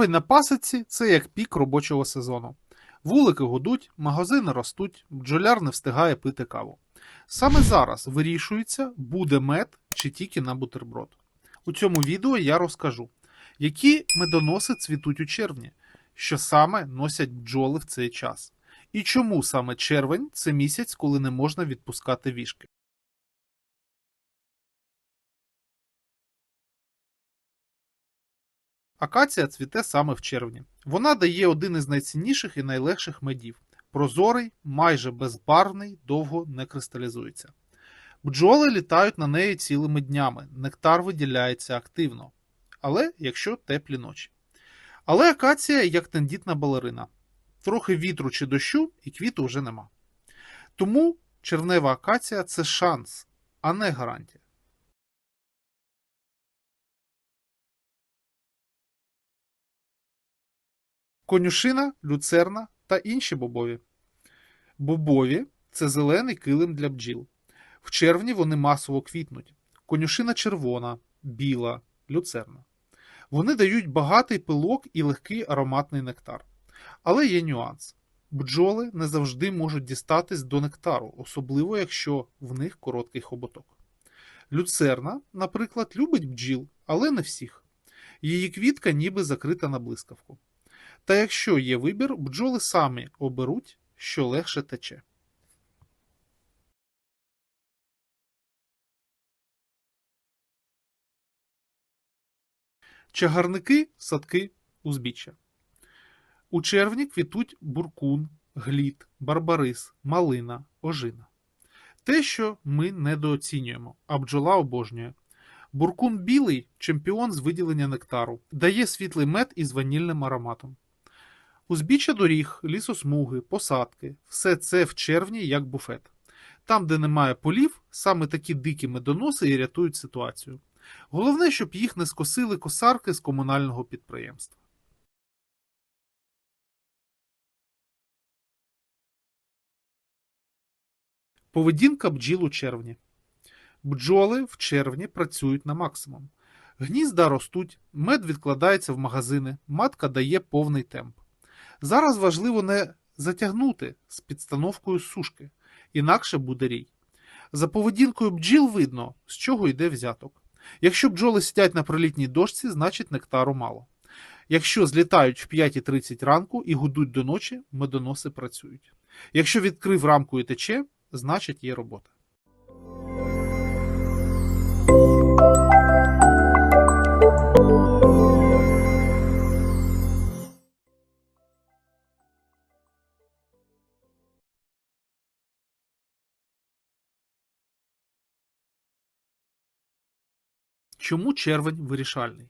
Червень на пасиці це як пік робочого сезону. Вулики гудуть, магазини ростуть, бджоляр не встигає пити каву. Саме зараз вирішується, буде мед чи тільки на бутерброд. У цьому відео я розкажу, які медоноси цвітуть у червні, що саме носять бджоли в цей час, і чому саме червень це місяць, коли не можна відпускати вішки. Акація цвіте саме в червні. Вона дає один із найцінніших і найлегших медів. Прозорий, майже безбарвний, довго не кристалізується. Бджоли літають на неї цілими днями, нектар виділяється активно, але якщо теплі ночі. Але акація як тендітна балерина. Трохи вітру чи дощу, і квіту вже нема. Тому червнева акація це шанс, а не гарантія. Конюшина, люцерна та інші бобові. Бобові це зелений килим для бджіл. В червні вони масово квітнуть. Конюшина червона, біла, люцерна. Вони дають багатий пилок і легкий ароматний нектар. Але є нюанс. Бджоли не завжди можуть дістатись до нектару, особливо якщо в них короткий хоботок. Люцерна, наприклад, любить бджіл, але не всіх. Її квітка ніби закрита на блискавку. Та якщо є вибір, бджоли самі оберуть, що легше тече. Чагарники, садки, узбіччя. У червні квітуть буркун, глід, барбарис, малина, ожина. Те, що ми недооцінюємо, а бджола обожнює. Буркун білий чемпіон з виділення нектару, дає світлий мед із ванільним ароматом. Узбіччя доріг, лісосмуги, посадки все це в червні як буфет. Там, де немає полів, саме такі дикі медоноси і рятують ситуацію. Головне, щоб їх не скосили косарки з комунального підприємства. Поведінка бджіл у червні. Бджоли в червні працюють на максимум. Гнізда ростуть, мед відкладається в магазини, матка дає повний темп. Зараз важливо не затягнути з підстановкою сушки, інакше буде рій. За поведінкою бджіл видно, з чого йде взяток. Якщо бджоли сидять на пролітній дошці, значить нектару мало. Якщо злітають в 5.30 ранку і гудуть до ночі, медоноси працюють. Якщо відкрив рамку і тече, значить є робота. Чому червень вирішальний?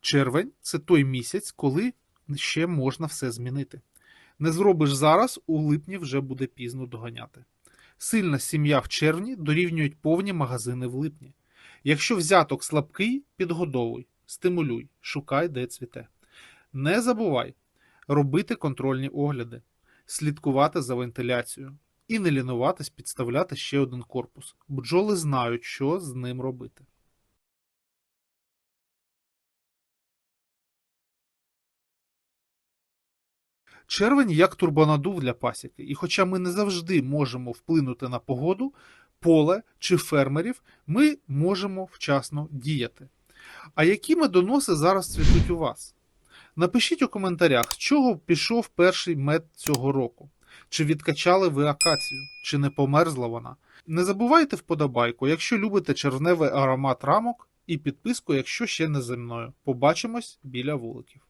Червень це той місяць, коли ще можна все змінити. Не зробиш зараз, у липні вже буде пізно доганяти. Сильна сім'я в червні дорівнюють повні магазини в липні. Якщо взяток слабкий, підгодовуй, стимулюй, шукай, де цвіте. Не забувай робити контрольні огляди, слідкувати за вентиляцією і не лінуватись підставляти ще один корпус. Бджоли знають, що з ним робити. Червень як турбонадув для пасіки, і хоча ми не завжди можемо вплинути на погоду, поле чи фермерів, ми можемо вчасно діяти. А які медоноси зараз цвітуть у вас? Напишіть у коментарях, з чого пішов перший мед цього року. Чи відкачали ви акацію, чи не померзла вона. Не забувайте вподобайку, якщо любите червневий аромат рамок, і підписку, якщо ще не зі мною. Побачимось біля вуликів.